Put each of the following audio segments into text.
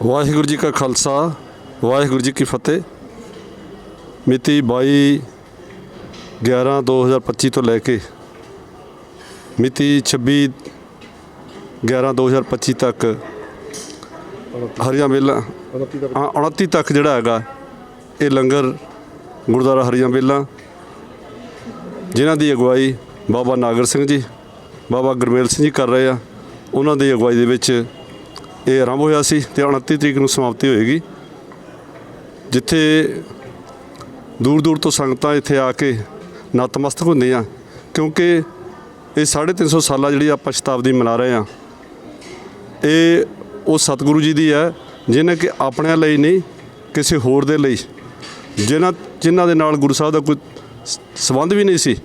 ਵਾਹਿਗੁਰੂ ਜੀ ਕਾ ਖਾਲਸਾ, ਵਾਹਿਗੁਰੂ ਜੀ ਕੀ ਫਤਿਹ। ਮਿਤੀ 22 11 2025 ਤੋਂ ਲੈ ਕੇ ਮਿਤੀ 26 11 2025 ਤੱਕ ਹਰੀਆਂ ਵੇਲਾਂ ਹਾਂ 29 ਤੱਕ ਜਿਹੜਾ ਹੈਗਾ, ਇਹ ਲੰਗਰ ਗੁਰਦੁਆਰਾ ਹਰੀਆਂ ਵੇਲਾਂ ਜਿਨ੍ਹਾਂ ਦੀ ਅਗਵਾਈ ਬਾਬਾ ਨਾਗਰ ਸਿੰਘ ਜੀ, ਬਾਬਾ ਗੁਰਮੇਲ ਸਿੰਘ ਜੀ ਕਰ ਰਹੇ ਆ, ਉਹਨਾਂ ਦੀ ਅਗਵਾਈ ਦੇ ਵਿੱਚ ਇਹ ਆਰੰਭ ਹੋਇਆ ਸੀ ਤੇ 29 ਤਰੀਕ ਨੂੰ ਸਮਾਪਤੀ ਹੋਏਗੀ। ਜਿੱਥੇ ਦੂਰ ਦੂਰ ਤੋਂ ਸੰਗਤਾਂ ਇੱਥੇ ਆ ਕੇ ਨਤਮਸਤਕ ਹੁੰਦੀਆਂ, ਕਿਉਂਕਿ ਇਹ 350 ਸਾਲਾ ਜਿਹੜੀ ਆਪਾਂ ਸ਼ਤਾਬਦੀ ਮਨਾ ਰਹੇ ਆ ਇਹ ਉਹ ਸਤਿਗੁਰੂ ਜੀ ਦੀ ਹੈ, ਜਿਹਨੇ ਕਿ ਆਪਣਿਆਂ ਲਈ ਨਹੀਂ, ਕਿਸੇ ਹੋਰ ਦੇ ਲਈ। ਜਿਨ੍ਹਾਂ ਜਿਨ੍ਹਾਂ ਦੇ ਨਾਲ ਗੁਰੂ ਸਾਹਿਬ ਦਾ ਕੋਈ ਸ- ਸੰਬੰਧ ਵੀ ਨਹੀਂ ਸੀ,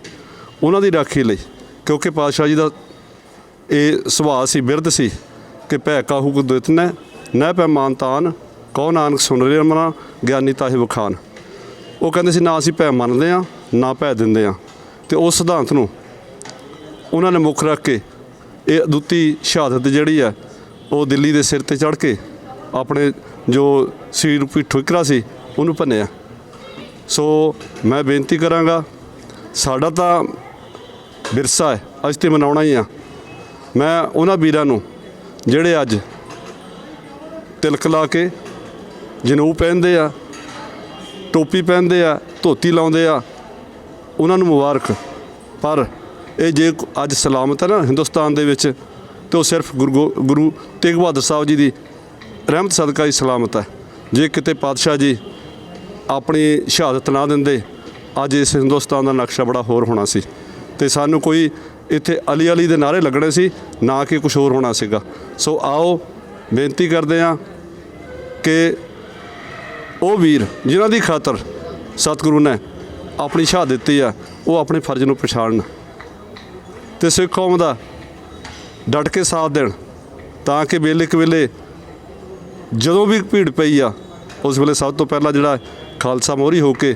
ਉਹਨਾਂ ਦੀ ਰਾਖੀ ਲਈ, ਕਿਉਂਕਿ ਪਾਤਸ਼ਾਹ ਜੀ ਦਾ ਇਹ ਸੁਭਾਅ ਸੀ, ਬਿਰਧ ਸੀ। ਕਿ ਭੈ ਕਾਹੂ ਕੋ ਦਿੱਤਨੈ ਨਹਿ ਪੈ ਮਾਨਤਾਨ ਕਉ ਨਾਨਕ ਸੁਣ ਰੇ ਮਨਾ ਗਿਆਨੀ ਤਾਹਿ ਵਖਾਨ। ਉਹ ਕਹਿੰਦੇ ਸੀ, ਨਾ ਅਸੀਂ ਭੈ ਮੰਨਦੇ ਆ, ਨਾ ਭੈ ਦਿੰਦੇ ਆ। ਤੇ ਉਸ ਸਿਧਾਂਤ ਨੂੰ ਉਹਨਾਂ ਨੇ ਮੁੱਖ ਰੱਖ ਕੇ ਇਹ ਅਦੁੱਤੀ ਸ਼ਹਾਦਤ ਜਿਹੜੀ ਹੈ, ਉਹ ਦਿੱਲੀ ਦੇ ਸਿਰ ਤੇ ਚੜ੍ਹ ਕੇ ਆਪਣੇ ਜੋ ਸਰੀਰ ਰੂਪੀ ਠੋਕਰਾ ਸੀ, ਉਹਨੂੰ ਭੰਨਿਆ। ਸੋ ਮੈਂ ਬੇਨਤੀ ਕਰਾਂਗਾ, ਸਾਡਾ ਤਾਂ ਵਿਰਸਾ ਹੈ, ਅੱਜ ਤੇ ਮਨਾਉਣਾ ਹੀ ਆ। ਮੈਂ ਉਹਨਾਂ ਵੀਰਾਂ ਨੂੰ ਜਿਹੜੇ ਅੱਜ ਤਿਲਕ ਲਾ ਕੇ ਜਨੇਊ ਪਹਿਨਦੇ ਆ, ਟੋਪੀ ਪਹਿਨਦੇ ਆ, ਧੋਤੀ ਲਾਉਂਦੇ ਆ, ਉਹਨਾਂ ਨੂੰ ਮੁਬਾਰਕ। ਪਰ ਇਹ ਜੇ ਅੱਜ ਸਲਾਮਤ ਹੈ ਨਾ ਹਿੰਦੁਸਤਾਨ ਦੇ ਵਿੱਚ, ਤੇ ਉਹ ਸਿਰਫ ਗੁਰੂ ਗੋ- ਗੁਰੂ ਤੇਗ ਬਹਾਦਰ ਸਾਹਿਬ ਜੀ ਦੀ ਰਹਿਮਤ ਸਦਕਾ ਹੀ ਸਲਾਮਤ ਹੈ ਜੇ ਕਿਤੇ ਪਾਤਸ਼ਾਹ ਜੀ ਆਪਣੀ ਸ਼ਹਾਦਤ ਨਾ ਦਿੰਦੇ, ਅੱਜ ਇਸ ਹਿੰਦੁਸਤਾਨ ਦਾ ਨਕਸ਼ਾ ਬੜਾ ਹੋਰ ਹੋਣਾ ਸੀ। ਤੇ ਸਾਨੂੰ ਕੋਈ ਇੱਥੇ ਅਲੀ ਅਲੀ ਦੇ ਨਾਰੇ ਲੱਗਣੇ ਸੀ, ਨਾ ਕਿ ਕੁਝ ਹੋਰ ਹੋਣਾ ਸੀਗਾ। ਸੋ ਆਓ ਬੇਨਤੀ ਕਰਦੇ ਹਾਂ ਕਿ ਉਹ ਵੀਰ ਜਿਨ੍ਹਾਂ ਦੀ ਖਾਤਰ ਸਤਿਗੁਰੂ ਨੇ ਆਪਣੀ ਸ਼ਹਾਦਤ ਦਿੱਤੀ ਆ, ਉਹ ਆਪਣੇ ਫਰਜ਼ ਨੂੰ ਪਛਾਣਨ। ਤੇ ਸਿੱਖ ਕੌਮ ਦਾ ਡਟ ਕੇ ਸਾਥ ਦੇਣ, ਤਾਂ ਕਿ ਵੇਲੇ ਕੁ ਵੇਲੇ ਜਦੋਂ ਵੀ ਭੀੜ ਪਈ ਆ, ਉਸ ਵੇਲੇ ਸਭ ਤੋਂ ਪਹਿਲਾਂ ਜਿਹੜਾ ਖਾਲਸਾ ਮੋਹਰੀ ਹੋ ਕੇ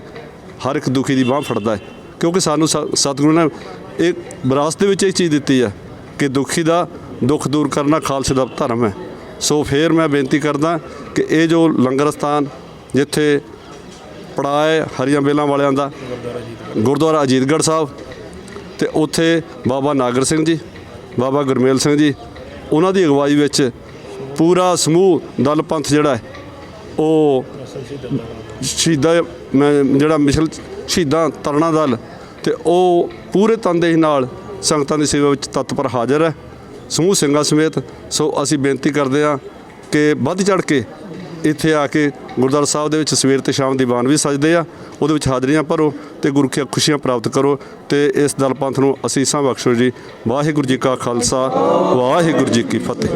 ਹਰ ਇੱਕ ਦੁਖੀ ਦੀ ਬਾਹ ਫੜਦਾ ਹੈ। ਕਿਉਂਕਿ ਸਾਨੂੰ ਸ- ਸਤਿਗੁਰੂ ਨੇ ਇਹ ਵਿਰਾਸਤ ਦੇ ਵਿੱਚ ਇਹ ਚੀਜ਼ ਦਿੱਤੀ ਹੈ ਕਿ ਦੁਖੀ ਦਾ ਦੁੱਖ ਦੂਰ ਕਰਨਾ ਖਾਲਸੇ ਦਾ ਧਰਮ ਹੈ। ਸੋ ਫੇਰ ਮੈਂ ਬੇਨਤੀ ਕਰਦਾ ਕਿ ਇਹ ਜੋ ਲੰਗਰ ਸਥਾਨ ਜਿੱਥੇ ਪੜਾਏ ਹਰੀਆਂ ਬੇਲਾਂ ਵਾਲਿਆਂ ਦਾ, ਗੁਰਦੁਆਰਾ ਅਜੀਤਗੜ੍ਹ ਸਾਹਿਬ ਤੇ ਉੱਥੇ ਬਾਬਾ ਨਾਗਰ ਸਿੰਘ ਜੀ, ਬਾਬਾ ਗੁਰਮੇਲ ਸਿੰਘ ਜੀ, ਉਹਨਾਂ ਦੀ ਅਗਵਾਈ ਵਿੱਚ ਪੂਰਾ ਸਮੂਹ ਦਲ ਪੰਥ ਜਿਹੜਾ ਹੈ, ਉਹ ਸ਼ਹੀਦਾਂ ਮੈਂ ਜਿਹੜਾ ਮਿਸ਼ਲ ਸ਼ਹੀਦਾਂ ਤਰਣਾ ਦਲ ਤੇ ਉਹ ਪੂਰੇ ਤਨਦੇਹੀ ਨਾਲ ਸੰਗਤਾਂ ਦੀ ਸੇਵਾ ਵਿੱਚ ਤਤਪਰ ਹਾਜ਼ਰ ਹੈ। ਸਮੂਹ ਸਿੰਘਾਂ ਸਮੇਤ ਸੋ ਅਸੀਂ ਬੇਨਤੀ ਕਰਦੇ ਹਾਂ ਕਿ ਵੱਧ ਚੜ ਕੇ ਇੱਥੇ ਆ ਕੇ ਗੁਰਦੁਆਰਾ ਸਾਹਿਬ ਦੇ ਵਿੱਚ ਸਵੇਰ ਤੇ ਸ਼ਾਮ ਦੀਵਾਨ ਵੀ ਸਜਦੇ ਆ। ਉਹਦੇ ਵਿੱਚ ਹਾਜ਼ਰੀਆਂ ਭਰੋ ਤੇ ਗੁਰੂ ਕੀ ਖੁਸ਼ੀਆਂ ਪ੍ਰਾਪਤ ਕਰੋ ਤੇ ਇਸ ਦਲ ਪੰਥ ਨੂੰ ਅਸੀਸਾਂ ਬਖਸ਼ੋ ਜੀ। ਵਾਹਿਗੁਰੂ ਜੀ ਕਾ ਖਾਲਸਾ, ਵਾਹਿਗੁਰੂ ਜੀ ਕੀ ਫਤਿਹ।